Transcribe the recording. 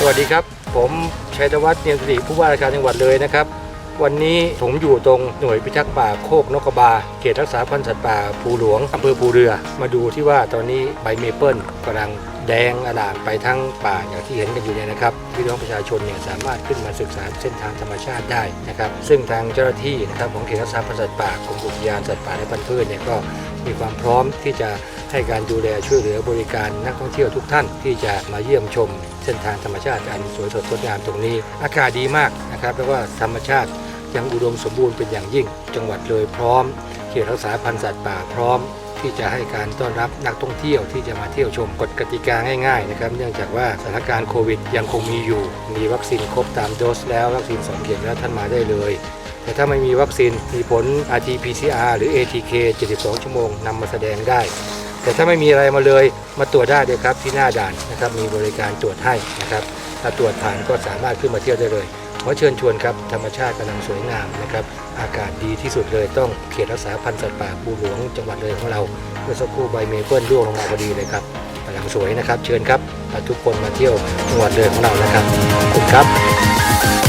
สวัสดีครับ ผมชัยธวัฒน์เนียมสิริผู้ว่าราชการจังหวัดเลยนะครับ วันนี้ผมอยู่ตรงหน่วยพิทักษ์ป่าโคกนกกระบา เขตรักษาพันธุ์สัตว์ป่าภูหลวงอำเภอภูเรือ มาดูที่ว่าตอนนี้ใบเมเปิลกำลังแดงอลามไปทั้งป่าอย่างที่เห็นกันอยู่เนี่ยนะครับพี่น้องประชาชนเนี่ยสามารถขึ้นมาศึกษาเส้นทางธรรมชาติได้นะครับ ซึ่งทางเจ้าหน้าที่นะครับของเขตรักษาพันธุ์สัตว์ป่ากรมอุทยานสัตว์ป่าและพันธุ์พืชเนี่ยก็มีความพร้อมที่จะ ให้การดูแลช่วยเหลือบริการนักท่องเที่ยวทุกท่านที่จะมาเยี่ยมชม เส้นทางธรรมชาติอันสวยสดงดงามตรงนี้ อากาศดีมากนะครับแล้วก็ธรรมชาติยังอุดมสมบูรณ์เป็นอย่างยิ่ง จังหวัดเลยพร้อม เขตรักษาพันธุ์สัตว์ป่าพร้อม ที่จะให้การต้อนรับนักท่องเที่ยวที่จะมาเที่ยวชมกฎกติกาง่ายๆนะครับเนื่องจากว่าสถานการณ์โควิดยังคงมีอยู่ มีวัคซีนครบตามโดสแล้ววัคซีน2เข็มแล้วท่านมาได้เลยแต่ถ้าไม่มีวัคซีนมีผล RT-PCR หรือ ATK 72 ชั่วโมงนำมาแสดงได้ แต่ถ้าไม่มีอะไรมาเลยมาตรวจได้เลยครับที่หน้าด่านนะครับมีบริการตรวจให้นะครับถ้าตรวจผ่านก็สามารถขึ้นมาเที่ยวได้เลยขอเชิญชวนครับธรรมชาติกำลังสวยงามนะครับอากาศดีที่สุดเลยต้องเขตรักษาพันธุ์สัตว์ป่าภูหลวงจังหวัดเลยของเราเมื่อสักครู่ใบเมเปิลร่วงลงมาพอดีเลยครับกำลังสวยนะครับ เชิญครับทุกคนมาเที่ยวจังหวัดเลยของเรานะครับขอบคุณครับ